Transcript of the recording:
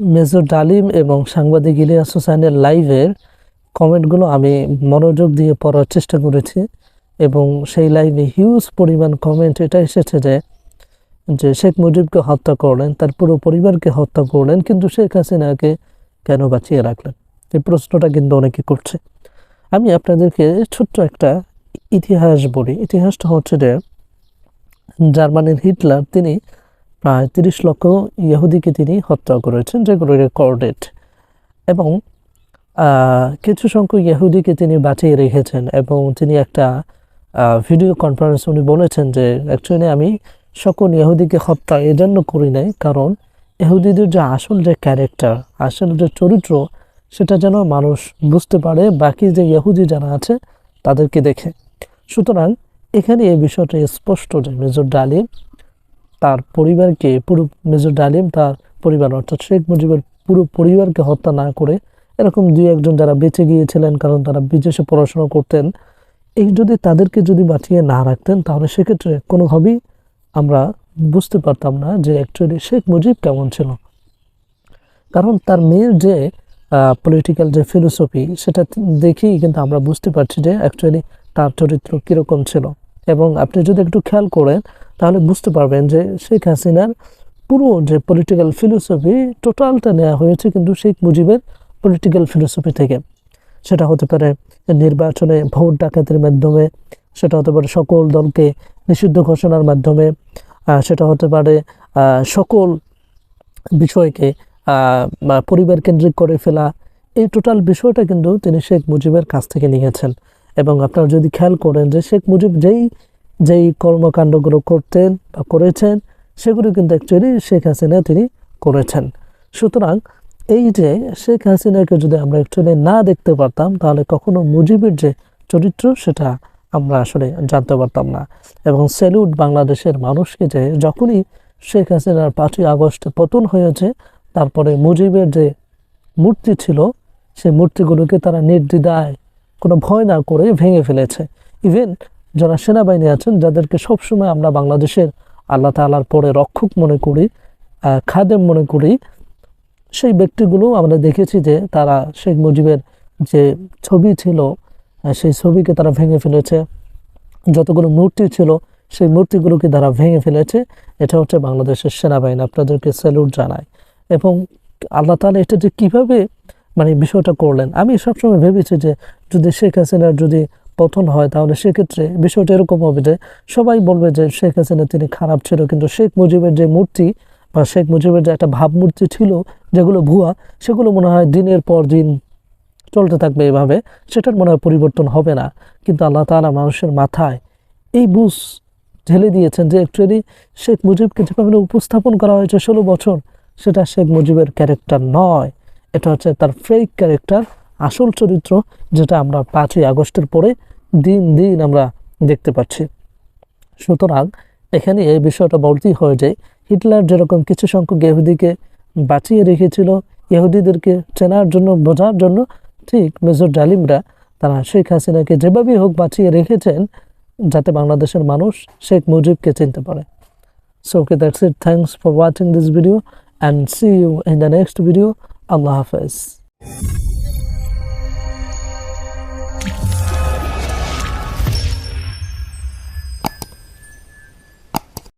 Major ডালিম এবং সাংবাদিক ইলিয়াস হোসেনের লাইভের কমেন্টগুলো আমি মনোযোগ দিয়ে পড়ার চেষ্টা করেছি এবং সেই লাইভে হিউজ পরিমাণ কমেন্ট এটা এসেছে যে যে শেখ মুজিবকে হত্যা করলেন, তার পুরো পরিবারকে হত্যা করলেন, কিন্তু শেখ হাসিনাকে কেন বাঁচিয়ে রাখলেন? এই প্রশ্নটা কিন্তু অনেকে করছে। আমি আপনাদেরকে ছোট্ট একটা ইতিহাস বলি। ইতিহাসটা হচ্ছে যে, জার্মানির হিটলার, তিনি প্রায় তিরিশ লক্ষ ইহুদিকে তিনি হত্যা করেছেন যেগুলো রেকর্ডেড। এবং কিছু সংখ্যক ইহুদিকে তিনি বাঁচিয়ে রেখেছেন এবং তিনি একটা ভিডিও কনফারেন্স উনি বলেছেন যে অ্যাকচুয়ালি আমি সকল ইহুদিকে হত্যা এজন্য করি নাই, কারণ ইহুদিদের যে আসল যে ক্যারেক্টার আসল যে চরিত্র, সেটা যেন মানুষ বুঝতে পারে, বাকি যে ইহুদি যারা আছে, তাদেরকে দেখে। সুতরাং এখানে এই বিষয়টা স্পষ্ট যে মেজর ডালিম তার পরিবারকে, পুরো মেজর ডালিম তার পরিবার, অর্থাৎ শেখ মুজিবের পুরো পরিবারকে হত্যা না করে এরকম দুই একজন যারা বেঁচে গিয়েছিলেন কারণ তারা বিদেশে পড়াশোনা করতেন, এই যদি তাদেরকে যদি বাঁচিয়ে না রাখতেন, তাহলে সেক্ষেত্রে কোনোভাবেই আমরা বুঝতে পারতাম না যে অ্যাকচুয়ালি শেখ মুজিব কেমন ছিল। কারণ তার মেয়ের যে পলিটিক্যাল যে ফিলোসফি সেটা দেখেই কিন্তু আমরা বুঝতে পারছি যে অ্যাকচুয়ালি তার চরিত্র কীরকম ছিল। এবং আপনি যদি একটু খেয়াল করেন, তাহলে বুঝতে পারবেন যে শেখ হাসিনার পুরো যে পলিটিক্যাল ফিলোসফি টোটালটা নেওয়া হয়েছে কিন্তু শেখ মুজিবের পলিটিক্যাল ফিলোসফি থেকে। সেটা হতে পারে নির্বাচনে ভোট ডাকাতের মাধ্যমে, সেটা হতে পারে সকল দলকে নিষিদ্ধ ঘোষণার মাধ্যমে সেটা হতে পারে সকল বিষয়কে পরিবার কেন্দ্রিক করে ফেলা। এই টোটাল বিষয়টা কিন্তু তিনি শেখ মুজিবের কাছ থেকে নিয়েছেন। এবং আপনারা যদি খেয়াল করেন যে শেখ মুজিব যেই যেই কর্মকাণ্ডগুলো করতেন বা করেছেন, সেগুলো কিন্তু অ্যাকচুয়ালি শেখ হাসিনা তিনি করেছেন। সুতরাং এই যে শেখ হাসিনাকে যদি আমরা অ্যাকচুয়ালি না দেখতে পারতাম, তাহলে কখনো মুজিবের যে চরিত্র, সেটা আমরা আসলে জানতে পারতাম না। এবং স্যালুট বাংলাদেশের মানুষকে যে যখনই শেখ হাসিনার পাঁচই আগস্টে পতন হয়েছে, তারপরে মুজিবের যে মূর্তি ছিল, সেই মূর্তিগুলোকে তারা নির্দ্বিধায় কোনো ভয় না করে ভেঙে ফেলেছে। ইভেন যারা সেনাবাহিনী আছেন, যাদেরকে সবসময় আমরা বাংলাদেশের আল্লাহ তাআলার পরে রক্ষক মনে করি খাদেম মনে করি, সেই ব্যক্তিগুলো আমরা দেখেছি যে তারা শেখ মুজিবের যে ছবি ছিল সেই ছবিকে তারা ভেঙে ফেলেছে। যতগুলো মূর্তি ছিল, সেই মূর্তিগুলোকে তারা ভেঙে ফেলেছে। এটা হচ্ছে বাংলাদেশের সেনাবাহিনী। আপনাদেরকে স্যালুট জানায় এবং আল্লাহ তাআলা এটা যে কীভাবে মানে বিষয়টা করলেন। আমি সবসময় ভেবেছি যে যদি শেখ হাসিনার যদি পতন হয়, তাহলে সেক্ষেত্রে বিষয়টা এরকম হবে যে সবাই বলবে যে শেখ হাসিনা তিনি খারাপ ছিল, কিন্তু শেখ মুজিবের যে মূর্তি বা শেখ মুজিবের যে একটা ভাবমূর্তি ছিল, যেগুলো ভুয়া, সেগুলো মনে হয় দিনের পর দিন চলতে থাকবে এভাবে। সেটার মনে হয় পরিবর্তন হবে না। কিন্তু আল্লাহ তাআলা মানুষের মাথায় এই বুঝ ঢেলে দিয়েছেন যে অ্যাকচুয়ালি শেখ মুজিবকে যেভাবে উপস্থাপন করা হয়েছে ষোলো বছর, সেটা শেখ মুজিবের ক্যারেক্টার নয়। এটা হচ্ছে তার ফেক ক্যারেক্টার আসল চরিত্র যেটা আমরা পাঁচই আগস্টের পরে দিন দিন আমরা দেখতে পাচ্ছি সুতরাং এখানে এই বিষয়টা বলতেই হয় যে হিটলার যেরকম কিছু সংখ্যক ইহুদিকে বাঁচিয়ে রেখেছিল ইহুদিদেরকে চেনার জন্য বোঝার জন্য ঠিক মেজর ডালিমরা তারা শেখ হাসিনাকে যেভাবেই হোক বাঁচিয়ে রেখেছেন যাতে বাংলাদেশের মানুষ শেখ মুজিবকে চিনতে পারে So okay, that's it. Thanks for watching this video and see you in the next video. Allah Hafiz.